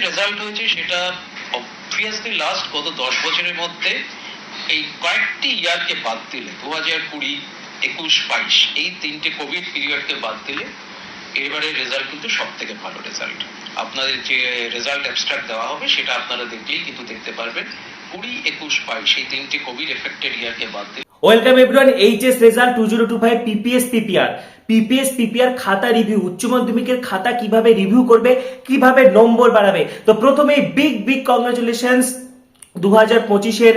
Result হয়েছে সেটা obviously last গত দশ বছরের মধ্যে এই কয়েকটি ইয়ারকে বাদ দিলে দু হাজার কুড়ি, একুশ, বাইশ, এই তিনটে কোভিড পিরিয়ডকে বাদ দিলে এবারের রেজাল্ট কিন্তু সব থেকে ভালো রেজাল্ট আপনাদের যে রেজাল্ট অ্যাবস্ট্রাক্ট দেওয়া হবে সেটা আপনারা দেখলেই কিন্তু দেখতে পারবেন। কুড়ি, একুশ, বাইশ, এই তিনটে কোভিড এফেক্টেড ইয়ারকে বাদ দিলে welcome everyone, HS result two zero two five PPS PPR PPS PPR খাতা রিভিউ উচ্চ মাধ্যমিকের খাতা কীভাবে রিভিউ করবে, কীভাবে নম্বর বাড়াবে? তো প্রথমেই বিগ বিগ কংগ্রাচুলেশনস দু হাজার পঁচিশের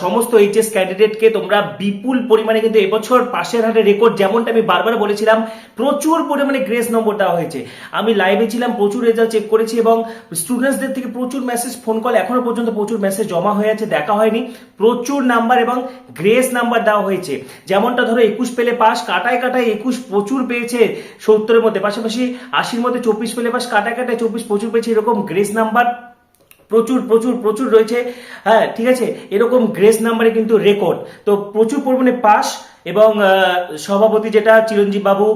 সমস্ত এইচএস ক্যান্ডিডেটকে তোমরা বিপুল পরিমাণে কিন্তু এবছর পাশের হাটে রেকর্ড যেমনটা আমি বারবার বলেছিলাম, প্রচুর পরিমাণে গ্রেস নম্বর দেওয়া হয়েছে। আমি লাইভে ছিলাম, প্রচুর রেজাল্ট চেক করেছি এবং স্টুডেন্টসদের থেকে প্রচুর মেসেজ ফোন কল এখনও পর্যন্ত প্রচুর মেসেজ জমা হয়ে আছে, দেখা হয়নি। প্রচুর নাম্বার এবং গ্রেস নাম্বার দেওয়া হয়েছে। যেমনটা ধরো, একুশ পেলে পাস, কাটায় কাটায় একুশ প্রচুর পেয়েছে সত্তরের মধ্যে। পাশাপাশি আশির মধ্যে চব্বিশ পেলে পাস, কাটায় কাটায় চব্বিশ প্রচুর পেয়েছে, এরকম গ্রেস নাম্বার প্রচুর প্রচুর প্রচুর রয়েছে। হ্যাঁ ঠিক আছে? এরকম গ্রেস নাম্বারে কিন্তু রেকর্ড তো প্রচুর পরিমাণে পাস এবং সভাপতি যেটা, চিরঞ্জীব বাবু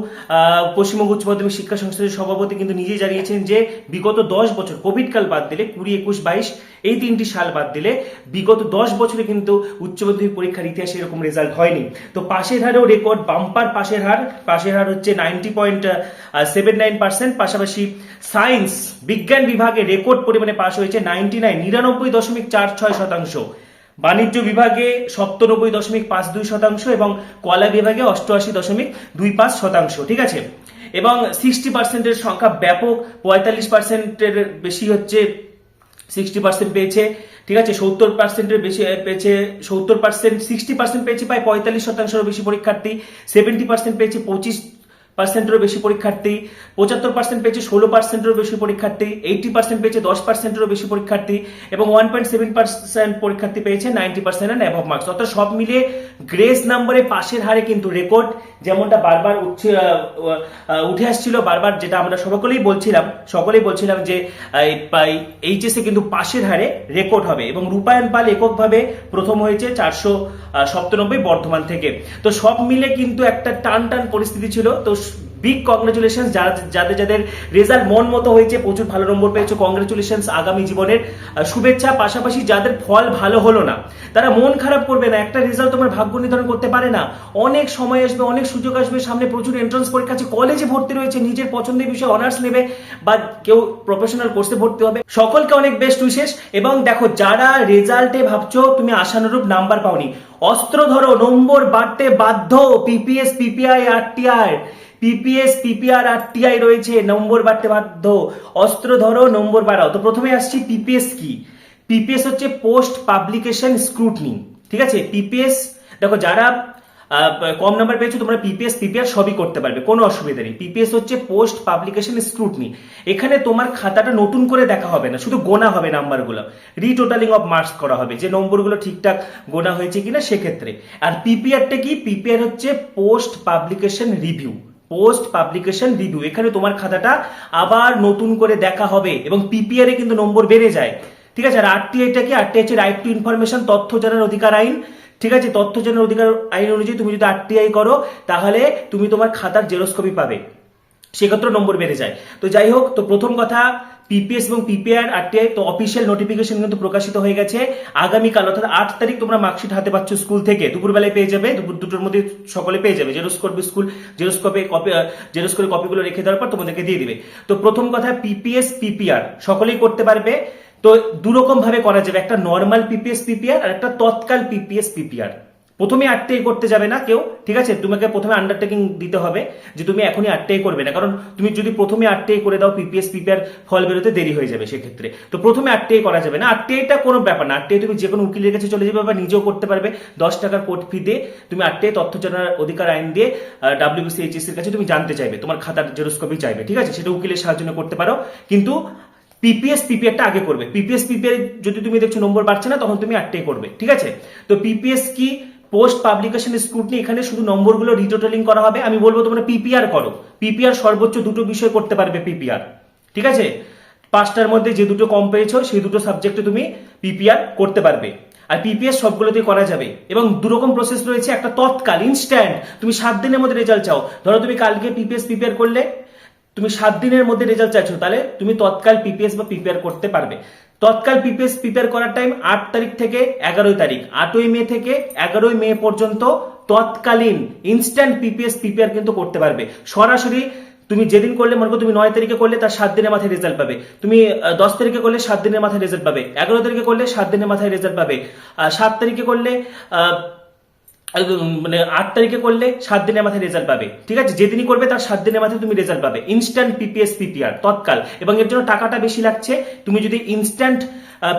পশ্চিমবঙ্গ উচ্চ মাধ্যমিক শিক্ষা সংস্থার সভাপতি কিন্তু নিজেই জানিয়েছেন যে বিগত দশ বছর কোভিড কাল বাদ দিলে, কুড়ি, একুশ, বাইশ, এই তিনটি সাল বাদ দিলে বিগত দশ বছরে কিন্তু উচ্চ মাধ্যমিক পরীক্ষার ইতিহাসে এরকম রেজাল্ট হয়নি। তো পাশের হারেও রেকর্ড বাম্পার পাশের হার পাশের হার হচ্ছে ninety point seven nine percent পাশাপাশি সায়েন্স বিজ্ঞান বিভাগে রেকর্ড পরিমাণে পাশ হয়েছে নাইনটি নাইন নিরানব্বই দশমিক চার ছয় শতাংশ। বাণিজ্য বিভাগে সপ্তানব্বই দশমিক পাঁচ দুই শতাংশ এবং কলা বিভাগে অষ্টআশি দশমিক দুই পাঁচ শতাংশ, ঠিক আছে? এবং সিক্সটি পার্সেন্টের সংখ্যা ব্যাপক, পঁয়তাল্লিশ পার্সেন্টের বেশি হচ্ছে সিক্সটি পার্সেন্ট পেয়েছে, ঠিক আছে? সত্তর পার্সেন্টের বেশি পেয়েছে, সত্তর পার্সেন্ট সিক্সটি পার্সেন্ট পেয়েছে প্রায় পঁয়তাল্লিশ শতাংশেরও বেশি পরীক্ষার্থী সেভেন্টি পার্সেন্ট পেয়েছে পঁচিশ পার্সেন্টেরও বেশি পরীক্ষার্থী, পঁচাত্তর পার্সেন্ট পেয়েছে, ষোলো পার্সেন্টেরও বেশি পরীক্ষার্থী এইটি পার্সেন্ট পেয়েছে, দশ পার্সেন্টেরও বেশি পরীক্ষার্থী এবং ওয়ান পয়েন্ট সেভেন পার্সেন্ট পরীক্ষার্থী পেয়েছে ninety percent and above marks অর্থাৎ সব মিলিয়ে গ্রেস নাম্বারে পাশের হারে কিন্তু রেকর্ড যেমনটা বারবার উঠে আসছিল, বারবার যেটা আমরা সকলেই বলছিলাম সকলেই বলছিলাম যে এইচএসে কিন্তু পাশের হারে রেকর্ড হবে এবং রূপায়ণ পাল এককভাবে প্রথম হয়েছে চারশো সপ্তানব্বই বর্ধমান থেকে। তো সব মিলে কিন্তু একটা টান টান পরিস্থিতি ছিল। তো বিগ কংগ্রেচুলেশন যারা যাদের যাদের রেজাল্ট মন মতো হয়েছে, প্রচুর ভালো নম্বর পেয়েছে কংগ্রেচুলেশন আগামী জীবনের শুভেচ্ছা। পাশাপাশি যাদের ফল ভালো হলো না, তারা মন খারাপ করবে না। একটা রেজাল্ট তোমার ভাগ্য নির্ধারণ করতে পারে না। অনেক সময় আসবে, অনেক সুযোগ আসবে। সামনে প্রচুর এন্ট্রান্স পরীক্ষা আছে কলেজে ভর্তি রয়েছে, নিজের পছন্দের বিষয়ে অনার্স নেবে, বা কেউ প্রফেশনাল কোর্সে ভর্তি হবে। সকলকে অনেক বেস্ট উইশেস এবং দেখো, যারা রেজাল্টে ভাবছ, তুমি আশানুরূপ নাম্বার পাওনি। অস্ত্র ধরো, নম্বর বাড়তে বাধ্য। পিপিএস পিপিআই আর আরটিআর পিপিএস পিপিআর আর টিআই রয়েছে নম্বর বাড়তে বাধ্য অস্ত্র ধরো নম্বর বাড়াও তো প্রথমে আসছি পিপিএস কি পিপিএস হচ্ছে পোস্ট পাবলিকেশন স্ক্রুটনি ঠিক আছে পিপিএস দেখো যারা কম নাম্বার পেয়েছ তোমরা পিপিএস পিপিআর সবই করতে পারবে কোনো অসুবিধা নেই পিপিএস হচ্ছে পোস্ট পাবলিকেশন স্ক্রুটনি এখানে তোমার খাতাটা নতুন করে দেখা হবে না শুধু গোনা হবে নাম্বারগুলো রিটোটালিং অফ মার্কস করা হবে যে নম্বরগুলো ঠিকঠাক গোনা হয়েছে কিনা সেক্ষেত্রে আর পিপিআরটা কি পিপিআর হচ্ছে post publication review post publication review এখানে তোমার খাতাটা আবার নতুন করে দেখা হবে এবং পিপিআর এ কিন্তু নম্বর বেড়ে যায়। ঠিক আছে? আর আরটিআইটা কি? আরটিআই হচ্ছে রাইট টু ইনফরমেশন তথ্য জানার অধিকার আইন। ঠিক আছে? তথ্য জানার অধিকার আইন অনুযায়ী তুমি যদি আরটিআই করো, তাহলে তুমি তোমার খাতার জেরক্স কপি পাবে। সেক্ষেত্রে নম্বর বেড়ে যায়। তো যাই হোক, তো প্রথম কথা পিপিএস এবং পিপিআর আরটিআই তো অফিসিয়াল নোটিফিকেশন কিন্তু প্রকাশিত হয়ে গেছে। আগামীকাল, অর্থাৎ আট তারিখ তোমরা মার্কশিট হাতে পাচ্ছ স্কুল থেকে। দুপুরবেলায় পেয়ে যাবে, দুপুর দুটোর মধ্যে সকলে পেয়ে যাবে। জেরক্স করবে school xerox copy copy xerox করে কপিগুলো রেখে দেওয়ার পর তোমাদেরকে দিয়ে দিবে। তো প্রথম কথা পিপিএস পিপিআর সকলেই করতে পারবে। তো দুরকম ভাবে করা যাবে। একটা নর্মাল পিপিএস পিপিআর আর একটা তৎকাল পিপিএস পিপিআর প্রথমে আটটাই করতে যাবে না কেউ, ঠিক আছে? তোমাকে প্রথমে আন্ডারটেকিং দিতে হবে যে তুমি এখনই আটটাই করবে না। কারণ তুমি যদি প্রথমে আটটাই করে দাও পিপিএস পিপিআর ফল বেরোতে দেরি হয়ে যাবে সেক্ষেত্রে। তো প্রথমে আটটাই করা যাবে না। আটটাইটা কোনো ব্যাপার না। আটটাই তুমি যে কোনো উকিলের কাছে চলে যাবে বা নিজেও করতে পারবে। দশ টাকার কোর্ট ফি দিয়ে তুমি আটটাই তথ্য জানার অধিকার, আইন দিয়ে ডাব্লিউবিসি এইচএস এর কাছে তুমি জানতে চাইবে। তোমার খাতার জেরোস্কপি চাইবে, ঠিক আছে? সেটা উকিলের সাহায্য করতে পারো। কিন্তু পিপিএস পিপিআরটা আগে করবে। পিপিএস পিপিআর যদি তুমি দেখছ নম্বর বাড়ছে না, তখন তুমি আটটাই করবে, ঠিক আছে? তো পিপিএস কি পোস্ট পাবলিকেশন স্ক্রুটনি এখানে শুধু নম্বরগুলো রিটোটালিং করা হবে। আমি বলব, তোমরা পিপিআর করো। পিপিআর সর্বোচ্চ দুটো বিষয় করতে পারবে পিপিআর ঠিক আছে? পাঁচটার মধ্যে যে দুটো কম পেয়েছ, সেই দুটো সাবজেক্টে তুমি পিপিআর করতে পারবে। আর পিপিএস সবগুলোতেই করা যাবে। এবং দুরকম প্রসেস রয়েছে একটা তৎকাল ইনস্ট্যান্ট তুমি সাত দিনের মধ্যে রেজাল্ট চাও। ধরো, তুমি কালকে পিপিএস পিপিআর করলে, তুমি সাত দিনের মধ্যে রেজাল্ট চাইছো, তাহলে তুমি তৎকাল পিপিএস বা প্রিপেয়ার করতে পারবে। তৎকাল পিপিএস প্রিপেয়ার করার টাইম আট তারিখ থেকে এগারোই তারিখ। আটই মে থেকে এগারোই মে পর্যন্ত তৎকালীন ইনস্ট্যান্ট পিপিএস প্রিপেয়ার কিন্তু করতে পারবে। সরাসরি তুমি যেদিন করলে, মনে করো তুমি নয় তারিখে করলে, তার সাত দিনের মাথায় রেজাল্ট পাবে। তুমি দশ তারিখে করলে সাত দিনের মাথায় রেজাল্ট পাবে। এগারো তারিখে করলে সাত দিনের মাথায় রেজাল্ট পাবে। সাত তারিখে করলে মানে আট তারিখে করলে সাত দিনের মাথায় রেজাল্ট পাবে। ঠিক আছে? যেদিনই করবে তার সাত দিনের মাথায় তুমি রেজাল্ট পাবে। Instant PPS PPR tatkal. এবং এর জন্য টাকাটা বেশি লাগছে। তুমি যদি ইনস্ট্যান্ট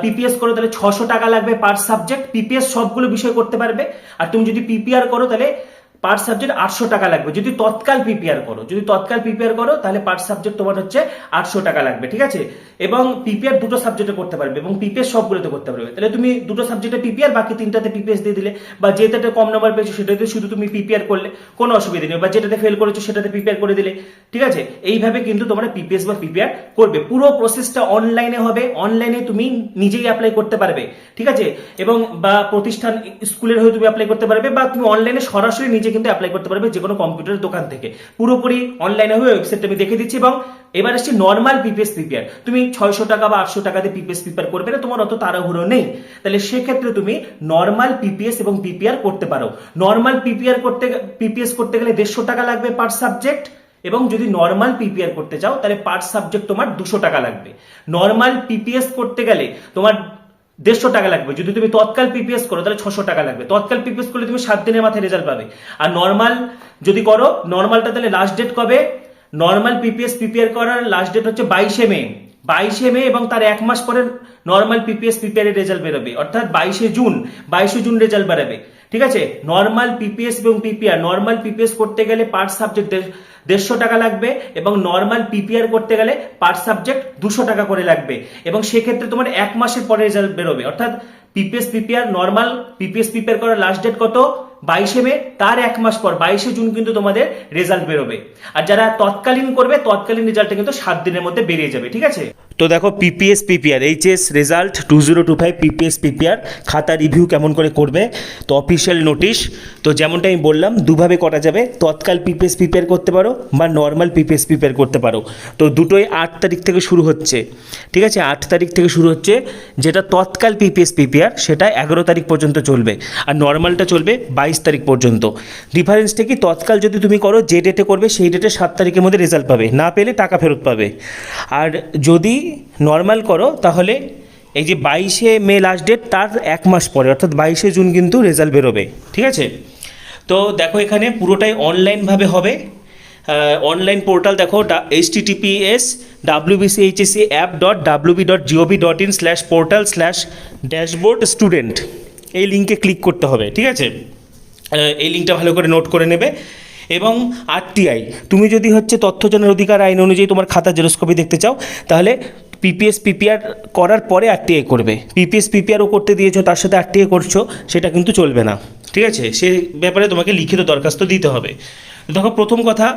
পিপিএস করো তাহলে ছশো টাকা লাগবে পার সাবজেক্ট পিপিএস সবগুলো বিষয় করতে পারবে। আর তুমি যদি পিপিআর করো তাহলে পার সাবজেক্ট আটশো টাকা লাগবে। যদি তৎকাল পিপিআর করো, যদি তৎকাল পিপিআর করো, তাহলে পার সাবজেক্ট তোমার হচ্ছে আটশো টাকা লাগবে, ঠিক আছে? এবং পিপিআর দুটো সাবজেক্টে করতে পারবে, এবং পিপিএস সবগুলোতে করতে পারবে। তাহলে তুমি দুটো সাবজেক্টে পিপিআর বাকি তিনটাতে পিপিএস দিয়ে দিলে, বা যেটাতে কম নাম্বার পেয়েছ সেটাতে শুধু তুমি পিপিআর করলে, কোনো অসুবিধা নেই। বা যেটাতে ফেল করেছ সেটাতে পিপিআর করে দিলে, ঠিক আছে? এইভাবে কিন্তু তোমরা পিপিএস বা পিপিআর করবে। পুরো প্রসেসটা অনলাইনে হবে অনলাইনে তুমি নিজেই অ্যাপ্লাই করতে পারবে, ঠিক আছে? এবং বা প্রতিষ্ঠান, স্কুলের হয়ে তুমি অ্যাপ্লাই করতে পারবে, বা তুমি অনলাইনে সরাসরি নিজে কিন্তু অ্যাপ্লাই করতে পারবে যে কোনো কম্পিউটারের দোকান থেকে। পুরোপুরি অনলাইনে হয়ে ওয়েবসাইটটা আমি দেখে দিচ্ছি এবং এবার আসছে নর্মাল পিপিএস প্রিপেয়ার তুমি ছয়শো টাকা বা আটশো টাকাতে পিপিএস প্রিপেয়ার করবে না, তোমার অত তাড়াহুড়ো নেই। তাহলে সেক্ষেত্রে তুমি নর্মাল পিপিএস এবং পিপিআর করতে পারো। নর্মাল পিপিআর করতে পিপিএস করতে গেলে দেড়শো টাকা লাগবে পার সাবজেক্ট এবং যদি নর্মাল পিপিআর করতে চাও, তাহলে পার সাবজেক্ট তোমার দুশো টাকা লাগবে। নর্মাল পিপিএস করতে গেলে তোমার দেড়শো টাকা লাগবে। যদি তুমি তৎকাল পিপিএস করো, তাহলে ছশো টাকা লাগবে। তৎকাল পিপিএস করলে তুমি সাত দিনের মাথায় রেজাল্ট পাবে। আর নর্মাল যদি করো নর্মালটা তাহলে লাস্ট ডেট কবে? নর্মাল পিপিএস প্রিপেয়ার করার লাস্ট ডেট হচ্ছে বাইশে মে। বাইশে মে এবং তার এক মাস পরে নর্মাল পিপিএস প্রিপেয়ারের রেজাল্ট বেরোবে। অর্থাৎ বাইশে জুন বাইশে জুন রেজাল্ট বেরোবে। ঠিক আছে? নর্মাল পিপিএস এবং পিপিআর নর্মাল পিপিএস করতে গেলে পার সাবজেক্ট দেড়শো টাকা লাগবে এবং নর্মাল পিপিআর করতে গেলে পার সাবজেক্ট দুশো টাকা করে লাগবে। এবং সেক্ষেত্রে তোমার এক মাসের পরে রেজাল্ট বেরোবে। অর্থাৎ PPS PPR normal PPS PPR করার লাস্ট ডেট কত? বাইশে মে, তার এক মাস পর, বাইশে জুন কিন্তু তোমাদের রেজাল্ট বেরোবে। আর যারা তৎকালীন করবে, তৎকালীন রেজাল্টটা কিন্তু সাত দিনের মধ্যে বেরিয়ে যাবে, ঠিক আছে? তো দেখো PPS PPR HS result two zero two five PPS PPR খাতা রিভিউ কেমন করে করবে তো অফিসিয়াল নোটিশ তো যেমনটা আমি বললাম দুভাবে করা যাবে তৎকাল পিপিএস প্রিপেয়ার করতে পারো বা নর্মাল পিপিএস প্রিপেয়ার করতে পারো তো দুটোই আট তারিখ থেকে শুরু হচ্ছে ঠিক আছে আট তারিখ থেকে শুরু হচ্ছে যেটা তৎকাল পিপিএস পিপিআর সেটা এগারো তারিখ পর্যন্ত চলবে আর নর্মালটা চলবে বাইশ তারিখ পর্যন্ত ডিফারেন্সটা কি তৎকাল যদি তুমি করো যে ডেটে করবে সেই ডেটে সাত তারিখের মধ্যে রেজাল্ট পাবে না পেলে টাকা ফেরত পাবে আর যদি নর্মাল করো, তাহলে এই যে বাইশে মে লাস্ট ডেট তার এক মাস পরে, অর্থাৎ বাইশে জুন কিন্তু রেজাল্ট বেরোবে, ঠিক আছে? তো দেখো এখানে পুরোটাই অনলাইনভাবে হবে। অনলাইন পোর্টাল দেখো https WBCHSE app dot WB dot GOV dot in slash portal slash dashboard student এই লিঙ্কে ক্লিক করতে হবে, ঠিক আছে? এই লিঙ্কটা ভালো করে নোট করে নেবে। এবং আরটিআই তুমি যদি হচ্ছে তথ্যজনের অধিকার, আইন অনুযায়ী তোমার খাতা জেরোস্কপি দেখতে চাও, তাহলে পিপিএস পিপিআর করার পরে আরটিআই করবে। পিপিএস পিপিআরও করতে দিয়েছ, তার সাথে আরটিআই করছ, সেটা কিন্তু চলবে না। ঠিক আছে? সে ব্যাপারে তোমাকে লিখিত দরখাস্ত দিতে হবে। দেখো প্রথম কথা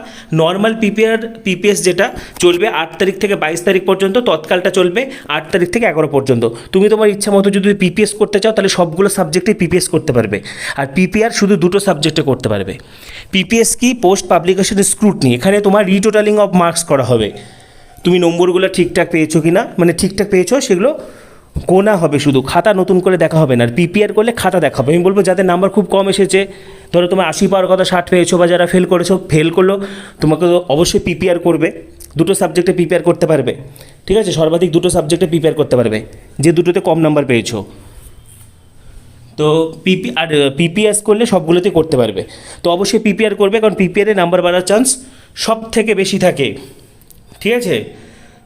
নর্মাল পিপিআর পিপিএস যেটা চলবে আট তারিখ থেকে বাইশ তারিখ পর্যন্ত, তৎকালটা চলবে আট তারিখ থেকে এগারো পর্যন্ত। তুমি তোমার ইচ্ছা মতো যদি পিপিএস করতে চাও, তাহলে সবগুলো সাবজেক্টে পিপিএস করতে পারবে। আর পিপিআর শুধু দুটো সাবজেক্টে করতে পারবে। পিপিএস কি? পোস্ট পাবলিকেশন স্ক্রুটনি এখানে তোমার রিটোটালিং অফ মার্কস করা হবে। তুমি নম্বরগুলো ঠিকঠাক পেয়েছ কি না মানে ঠিকঠাক পেয়েছ সেগুলো গোনা হবে শুধু, খাতা নতুন করে দেখা হবে না, আর পিপিআর করলে খাতা দেখা হবে। আমি বলব যাদের নাম্বার খুব কম এসেছে, ধরো তোমার আশি পাওয়ার কথা, ষাট পেয়েছ বা যারা ফেল করেছ ফেল করল তোমাকে অবশ্যই পিপিআর করবে, দুটো সাবজেক্টে প্রিপেয়ার করতে পারবে। ঠিক আছে? সর্বাধিক দুটো সাবজেক্টে প্রিপেয়ার করতে পারবে, যে দুটোতে কম নাম্বার পেয়েছ। তো পিপি আর পিপিএস করলে সবগুলোতে করতে পারবে। তো অবশ্যই পিপিআর করবে, কারণ পিপিআরে নাম্বার বাড়ার চান্স সব থেকে বেশি থাকে। ঠিক আছে?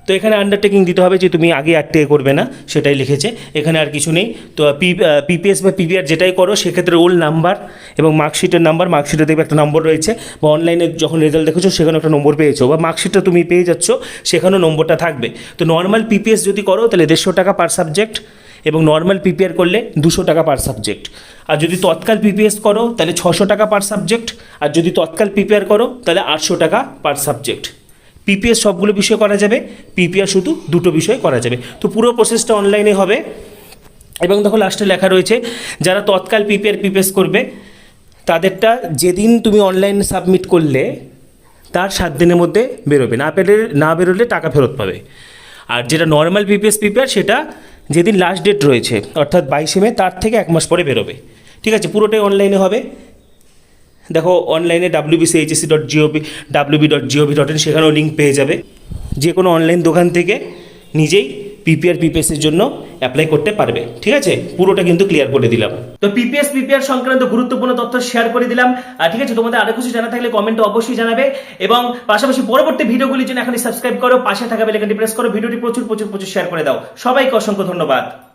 তো এখানে আন্ডারটেকিং দিতে হবে যে তুমি আগে আটটে করবে না, সেটাই লিখেছে। এখানে আর কিছু নেই। তো পিপিএস বা পিপিআর যেটাই করো, সেক্ষেত্রে ওল নাম্বার এবং মার্কশিটের নাম্বার মার্কশিটে দেখবে একটা নম্বর রয়েছে বা অনলাইনে যখন রেজাল্ট দেখেছ, সেখানে একটা নম্বর পেয়েছ বা মার্কশিটটা তুমি পেয়ে যাচ্ছ, সেখানেও নম্বরটা থাকবে। তো নর্মাল পিপিএস যদি করো, তাহলে দেড়শো টাকা পার সাবজেক্ট এবং নর্মাল পিপিআর করলে দুশো টাকা পার সাবজেক্ট আর যদি তৎকাল পিপিএস করো, তাহলে ছশো টাকা পার সাবজেক্ট আর যদি তৎকাল পিপিআর করো, তাহলে আটশো টাকা পার সাবজেক্ট পিপিএস সবগুলো বিষয় করা যাবে পিপিআর শুধু দুটো বিষয় করা যাবে। তো পুরো প্রসেসটা অনলাইনে হবে। এবং দেখো লাস্টে লেখা রয়েছে, যারা তৎকাল পিপিআর পিপিএস করবে, তাদেরটা যেদিন তুমি অনলাইন সাবমিট করলে, তার সাত দিনের মধ্যে বেরোবে। না পেলে, না বেরোলে টাকা ফেরত পাবে। আর যেটা নর্মাল পিপিএস পিপিআর সেটা যেদিন লাস্ট ডেট রয়েছে, অর্থাৎ বাইশে মে, তার থেকে এক মাস পরে বেরোবে। ঠিক আছে, পুরোটাই অনলাইনে হবে। দেখো অনলাইনে WBCHSE dot GOV dot GOV dot সেখানেও লিঙ্ক পেয়ে যাবে। যে কোনো অনলাইন দোকান থেকে নিজেই পিপিআর পিপিএসের জন্য অ্যাপ্লাই করতে পারবে। ঠিক আছে? পুরোটা কিন্তু ক্লিয়ার করে দিলাম। তো পিপিএস পিপিআর সংক্রান্ত গুরুত্বপূর্ণ তথ্য শেয়ার করে দিলাম। আর ঠিক আছে? তোমাদের আরও কিছু জানা থাকলে কমেন্টে অবশ্যই জানাবে। এবং পাশাপাশি পরবর্তী ভিডিওগুলির জন্য এখানে সাবস্ক্রাইব করো, পাশে থাকা বেলাইকনটি প্রেস করো। ভিডিওটি প্রচুর প্রচুর প্রচুর শেয়ার করে দাও। সবাইকে অসংখ্য ধন্যবাদ।